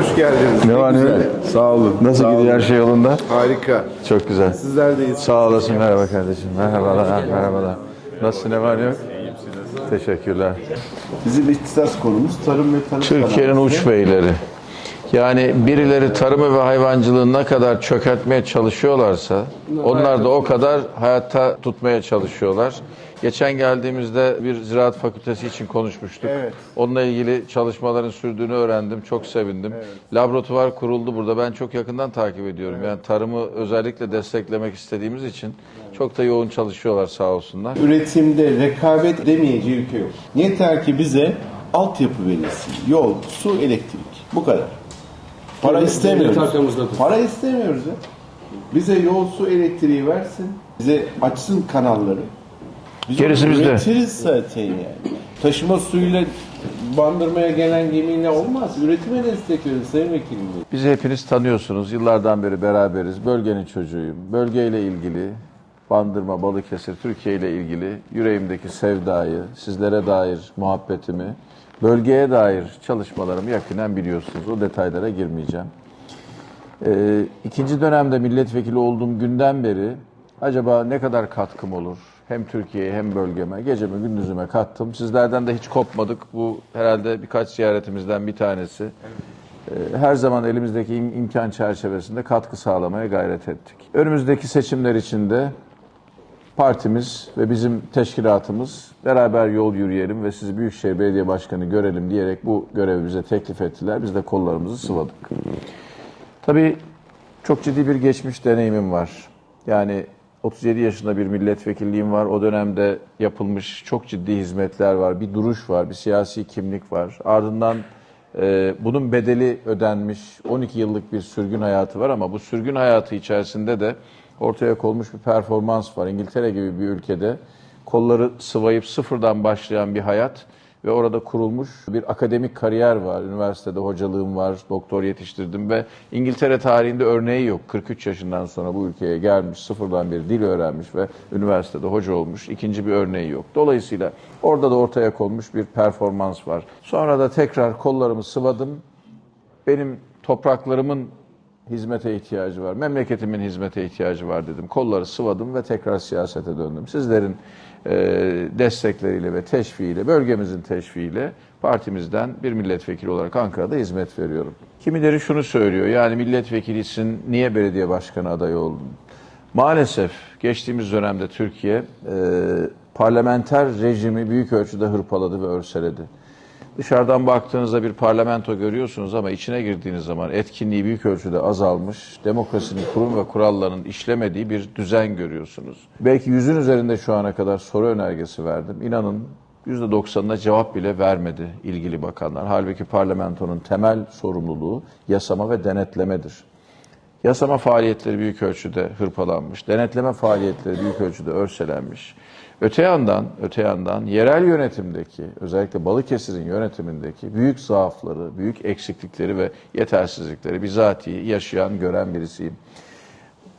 Hoş geldiniz. Ne var ne yok? Sağ olun. Nasıl Sağ gidiyor her olun. şey yolunda? Harika. Çok güzel. Sizler de iyisiniz. Sağ olasın. Merhaba kardeşim. Merhabalar. Merhabalar. Nasılsın? Ne var ne yok? Teşekkürler. Bizim ihtisas konumuz tarım ve tarım Türkiye'nin uç beyleri. Yani birileri tarımı ve hayvancılığı ne kadar çökertmeye çalışıyorlarsa onlar da o kadar hayatta tutmaya çalışıyorlar. Geçen geldiğimizde bir ziraat fakültesi için konuşmuştuk. Evet. Onunla ilgili çalışmaların sürdüğünü öğrendim. Çok sevindim. Laboratuvar kuruldu burada. Ben çok yakından takip ediyorum. Yani tarımı özellikle desteklemek istediğimiz için çok da yoğun çalışıyorlar sağ olsunlar. Üretimde rekabet demeyeceği ülke yok. Yeter ki bize altyapı verilsin. Yol, su, elektrik. Bu kadar. Para Devlet- istemiyoruz. devlet. Para istemiyoruz ya. Bize yol, su, elektriği versin. Bize açsın kanalları. Biz Gerisi onu bizde. Üretiriz zaten yani. Taşıma suyuyla bandırmaya gelen gemiyle olmaz. Üretime destek verin Sayın Vekilim. Bizi hepiniz tanıyorsunuz. Yıllardan beri beraberiz. Bölgenin çocuğuyum. Bölgeyle ilgili, Bandırma, Balıkesir, Türkiye ile ilgili yüreğimdeki sevdayı, sizlere dair muhabbetimi, bölgeye dair çalışmalarımı yakinen biliyorsunuz. O detaylara girmeyeceğim. Ee, ikinci dönemde milletvekili olduğum günden beri acaba ne kadar katkım olur? Hem Türkiye'ye hem bölgeme, geceme gündüzüme kattım. Sizlerden de hiç kopmadık. Bu herhalde birkaç ziyaretimizden bir tanesi. Ee, Her zaman elimizdeki im- imkan çerçevesinde katkı sağlamaya gayret ettik. Önümüzdeki seçimler için de partimiz ve bizim teşkilatımız beraber yol yürüyelim ve sizi Büyükşehir Belediye Başkanı görelim diyerek bu görevi bize teklif ettiler. Biz de kollarımızı sıvadık. Tabii çok ciddi bir geçmiş deneyimim var. Yani 37 yaşında bir milletvekilliğim var. O dönemde yapılmış çok ciddi hizmetler var. Bir duruş var, bir siyasi kimlik var. Ardından e, bunun bedeli ödenmiş 12 yıllık bir sürgün hayatı var ama bu sürgün hayatı içerisinde de ortaya konmuş bir performans var. İngiltere gibi bir ülkede kolları sıvayıp sıfırdan başlayan bir hayat ve orada kurulmuş bir akademik kariyer var. Üniversitede hocalığım var, doktor yetiştirdim ve İngiltere tarihinde örneği yok. 43 yaşından sonra bu ülkeye gelmiş, sıfırdan bir dil öğrenmiş ve üniversitede hoca olmuş. İkinci bir örneği yok. Dolayısıyla orada da ortaya konmuş bir performans var. Sonra da tekrar kollarımı sıvadım. Benim topraklarımın hizmete ihtiyacı var. Memleketimin hizmete ihtiyacı var dedim. Kolları sıvadım ve tekrar siyasete döndüm. Sizlerin e, destekleriyle ve teşviğiyle, bölgemizin teşviğiyle partimizden bir milletvekili olarak Ankara'da hizmet veriyorum. Kimileri şunu söylüyor. Yani milletvekilisin niye belediye başkanı adayı oldun? Maalesef geçtiğimiz dönemde Türkiye e, parlamenter rejimi büyük ölçüde hırpaladı ve örseledi. Dışarıdan baktığınızda bir parlamento görüyorsunuz ama içine girdiğiniz zaman etkinliği büyük ölçüde azalmış, demokrasinin kurum ve kurallarının işlemediği bir düzen görüyorsunuz. Belki yüzün üzerinde şu ana kadar soru önergesi verdim. İnanın %90'ına cevap bile vermedi ilgili bakanlar. Halbuki parlamentonun temel sorumluluğu yasama ve denetlemedir. Yasama faaliyetleri büyük ölçüde hırpalanmış, denetleme faaliyetleri büyük ölçüde örselenmiş. Öte yandan, öte yandan yerel yönetimdeki, özellikle Balıkesir'in yönetimindeki büyük zaafları, büyük eksiklikleri ve yetersizlikleri bizatihi yaşayan, gören birisiyim.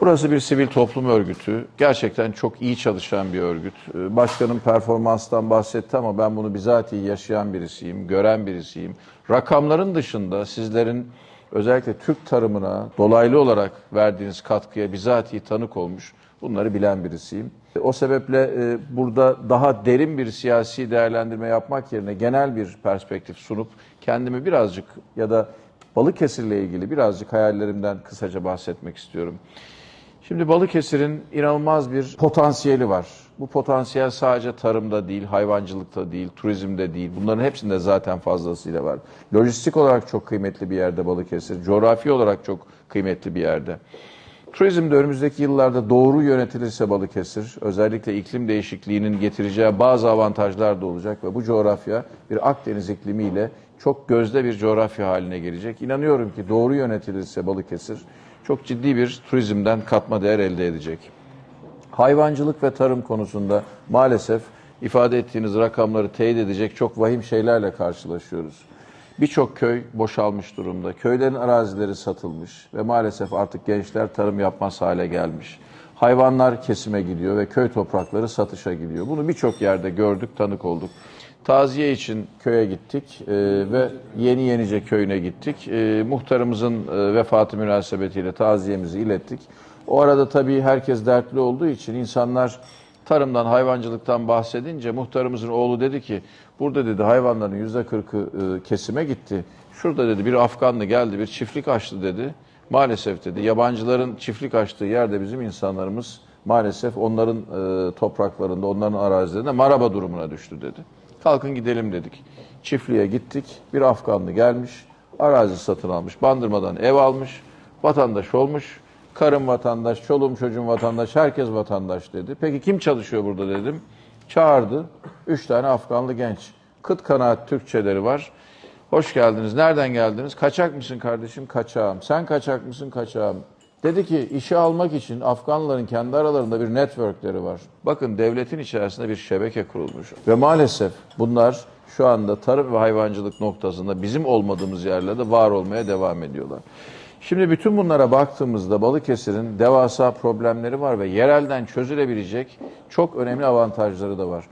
Burası bir sivil toplum örgütü. Gerçekten çok iyi çalışan bir örgüt. Ee, Başkanım performanstan bahsetti ama ben bunu bizatihi yaşayan birisiyim, gören birisiyim. Rakamların dışında sizlerin özellikle Türk tarımına dolaylı olarak verdiğiniz katkıya bizatihi tanık olmuş, bunları bilen birisiyim. O sebeple e, burada daha derin bir siyasi değerlendirme yapmak yerine genel bir perspektif sunup kendimi birazcık ya da Balıkesir'le ilgili birazcık hayallerimden kısaca bahsetmek istiyorum. Şimdi Balıkesir'in inanılmaz bir potansiyeli var. Bu potansiyel sadece tarımda değil, hayvancılıkta değil, turizmde değil. Bunların hepsinde zaten fazlasıyla var. Lojistik olarak çok kıymetli bir yerde Balıkesir. Coğrafi olarak çok kıymetli bir yerde. Turizmde önümüzdeki yıllarda doğru yönetilirse Balıkesir, özellikle iklim değişikliğinin getireceği bazı avantajlar da olacak ve bu coğrafya bir Akdeniz iklimiyle çok gözde bir coğrafya haline gelecek. İnanıyorum ki doğru yönetilirse Balıkesir çok ciddi bir turizmden katma değer elde edecek. Hayvancılık ve tarım konusunda maalesef ifade ettiğiniz rakamları teyit edecek çok vahim şeylerle karşılaşıyoruz. Birçok köy boşalmış durumda. Köylerin arazileri satılmış ve maalesef artık gençler tarım yapmaz hale gelmiş. Hayvanlar kesime gidiyor ve köy toprakları satışa gidiyor. Bunu birçok yerde gördük, tanık olduk. Taziye için köye gittik e, ve Yeni Yenice köyüne gittik. E, muhtarımızın e, vefatı münasebetiyle taziyemizi ilettik. O arada tabii herkes dertli olduğu için insanlar tarımdan, hayvancılıktan bahsedince muhtarımızın oğlu dedi ki burada dedi hayvanların yüzde kırkı e, kesime gitti. Şurada dedi bir Afganlı geldi bir çiftlik açtı dedi. Maalesef dedi yabancıların çiftlik açtığı yerde bizim insanlarımız maalesef onların e, topraklarında, onların arazilerinde maraba durumuna düştü dedi. Kalkın gidelim dedik. Çiftliğe gittik. Bir Afganlı gelmiş. Arazi satın almış. Bandırmadan ev almış. Vatandaş olmuş. Karım vatandaş, çoluğum çocuğum vatandaş, herkes vatandaş dedi. Peki kim çalışıyor burada dedim. Çağırdı. Üç tane Afganlı genç. Kıt kanaat Türkçeleri var. Hoş geldiniz. Nereden geldiniz? Kaçak mısın kardeşim? Kaçağım. Sen kaçak mısın? Kaçağım. Dedi ki işe almak için Afganların kendi aralarında bir networkleri var. Bakın devletin içerisinde bir şebeke kurulmuş. Ve maalesef bunlar şu anda tarım ve hayvancılık noktasında bizim olmadığımız yerlerde var olmaya devam ediyorlar. Şimdi bütün bunlara baktığımızda Balıkesir'in devasa problemleri var ve yerelden çözülebilecek çok önemli avantajları da var.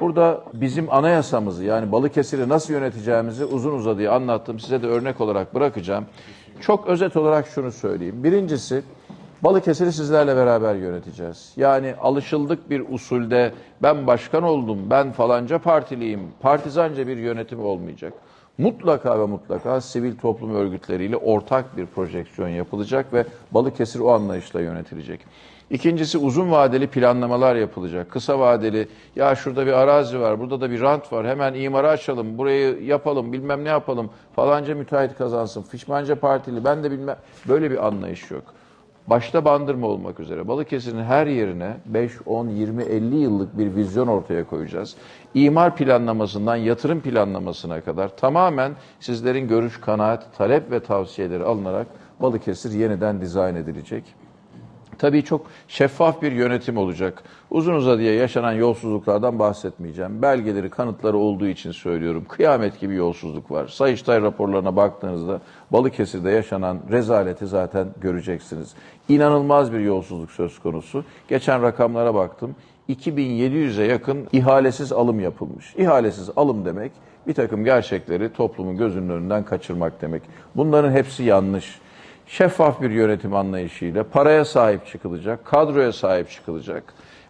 Burada bizim anayasamızı yani Balıkesir'i nasıl yöneteceğimizi uzun uzadıya anlattım. Size de örnek olarak bırakacağım. Çok özet olarak şunu söyleyeyim. Birincisi Balıkesir'i sizlerle beraber yöneteceğiz. Yani alışıldık bir usulde ben başkan oldum, ben falanca partiliyim, partizanca bir yönetim olmayacak. Mutlaka ve mutlaka sivil toplum örgütleriyle ortak bir projeksiyon yapılacak ve Balıkesir o anlayışla yönetilecek. İkincisi uzun vadeli planlamalar yapılacak. Kısa vadeli ya şurada bir arazi var, burada da bir rant var. Hemen imara açalım, burayı yapalım, bilmem ne yapalım. Falanca müteahhit kazansın, fişmanca partili ben de bilmem. Böyle bir anlayış yok. Başta bandırma olmak üzere Balıkesir'in her yerine 5, 10, 20, 50 yıllık bir vizyon ortaya koyacağız. İmar planlamasından yatırım planlamasına kadar tamamen sizlerin görüş, kanaat, talep ve tavsiyeleri alınarak Balıkesir yeniden dizayn edilecek. Tabii çok şeffaf bir yönetim olacak. Uzun uzadıya yaşanan yolsuzluklardan bahsetmeyeceğim. Belgeleri, kanıtları olduğu için söylüyorum. Kıyamet gibi yolsuzluk var. Sayıştay raporlarına baktığınızda Balıkesir'de yaşanan rezaleti zaten göreceksiniz. İnanılmaz bir yolsuzluk söz konusu. Geçen rakamlara baktım. 2700'e yakın ihalesiz alım yapılmış. İhalesiz alım demek bir takım gerçekleri toplumun gözünün önünden kaçırmak demek. Bunların hepsi yanlış şeffaf bir yönetim anlayışıyla paraya sahip çıkılacak, kadroya sahip çıkılacak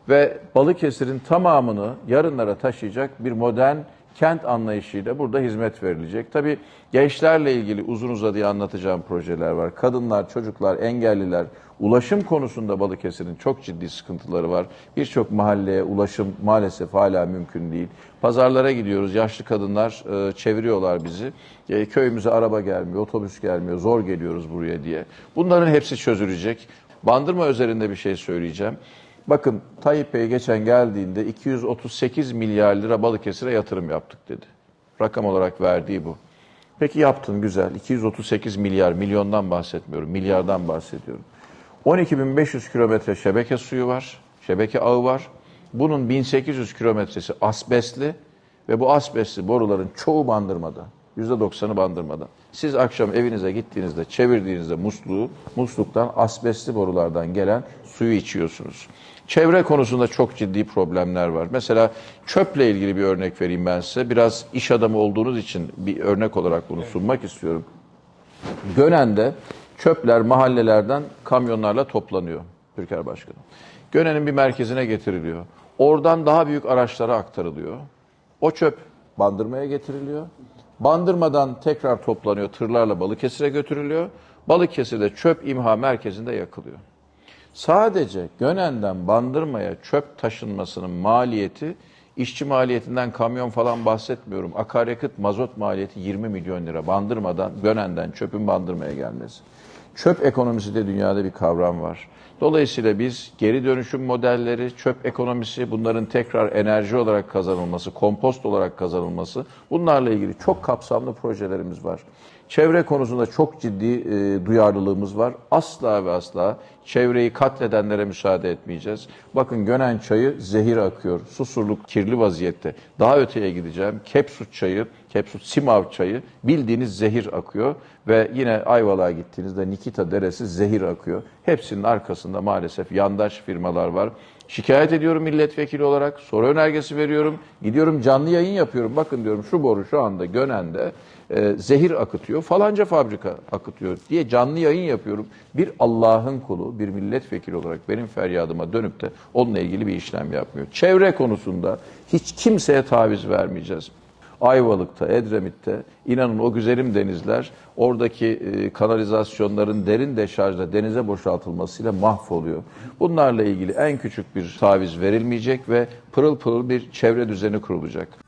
ve Balıkesir'in tamamını yarınlara taşıyacak bir modern kent anlayışıyla burada hizmet verilecek. Tabii gençlerle ilgili uzun uzadıya anlatacağım projeler var. Kadınlar, çocuklar, engelliler, ulaşım konusunda Balıkesir'in çok ciddi sıkıntıları var. Birçok mahalleye ulaşım maalesef hala mümkün değil. Pazarlara gidiyoruz, yaşlı kadınlar e, çeviriyorlar bizi. E, köyümüze araba gelmiyor, otobüs gelmiyor, zor geliyoruz buraya diye. Bunların hepsi çözülecek. Bandırma üzerinde bir şey söyleyeceğim. Bakın Tayyip Bey geçen geldiğinde 238 milyar lira Balıkesir'e yatırım yaptık dedi. Rakam olarak verdiği bu. Peki yaptın güzel. 238 milyar, milyondan bahsetmiyorum, milyardan bahsediyorum. 12.500 kilometre şebeke suyu var, şebeke ağı var. Bunun 1800 kilometresi asbestli ve bu asbestli boruların çoğu bandırmada. %90'ı bandırmada. Siz akşam evinize gittiğinizde, çevirdiğinizde musluğu, musluktan asbestli borulardan gelen suyu içiyorsunuz. Çevre konusunda çok ciddi problemler var. Mesela çöple ilgili bir örnek vereyim ben size. Biraz iş adamı olduğunuz için bir örnek olarak bunu sunmak istiyorum. Gönen'de çöpler mahallelerden kamyonlarla toplanıyor Türker Başkanım. Gönen'in bir merkezine getiriliyor. Oradan daha büyük araçlara aktarılıyor. O çöp bandırmaya getiriliyor. Bandırmadan tekrar toplanıyor, tırlarla Balıkesir'e götürülüyor. Balıkesir'de çöp imha merkezinde yakılıyor. Sadece Gönen'den Bandırma'ya çöp taşınmasının maliyeti, işçi maliyetinden kamyon falan bahsetmiyorum. Akaryakıt, mazot maliyeti 20 milyon lira. Bandırmadan, Gönen'den çöpün Bandırma'ya gelmesi. Çöp ekonomisi de dünyada bir kavram var. Dolayısıyla biz geri dönüşüm modelleri, çöp ekonomisi, bunların tekrar enerji olarak kazanılması, kompost olarak kazanılması, bunlarla ilgili çok kapsamlı projelerimiz var. Çevre konusunda çok ciddi e, duyarlılığımız var. Asla ve asla çevreyi katledenlere müsaade etmeyeceğiz. Bakın Gönen çayı zehir akıyor. Susurluk kirli vaziyette. Daha öteye gideceğim. Kepsut çayı Kepsut Simav çayı bildiğiniz zehir akıyor ve yine Ayvalık'a gittiğinizde Nikita Deresi zehir akıyor. Hepsinin arkasında maalesef yandaş firmalar var. Şikayet ediyorum milletvekili olarak, soru önergesi veriyorum, gidiyorum canlı yayın yapıyorum. Bakın diyorum şu boru şu anda Gönen'de e, zehir akıtıyor, falanca fabrika akıtıyor diye canlı yayın yapıyorum. Bir Allah'ın kulu, bir milletvekili olarak benim feryadıma dönüp de onunla ilgili bir işlem yapmıyor. Çevre konusunda hiç kimseye taviz vermeyeceğiz. Ayvalık'ta, Edremit'te inanın o güzelim denizler oradaki e, kanalizasyonların derin deşarjla denize boşaltılmasıyla mahvoluyor. Bunlarla ilgili en küçük bir taviz verilmeyecek ve pırıl pırıl bir çevre düzeni kurulacak.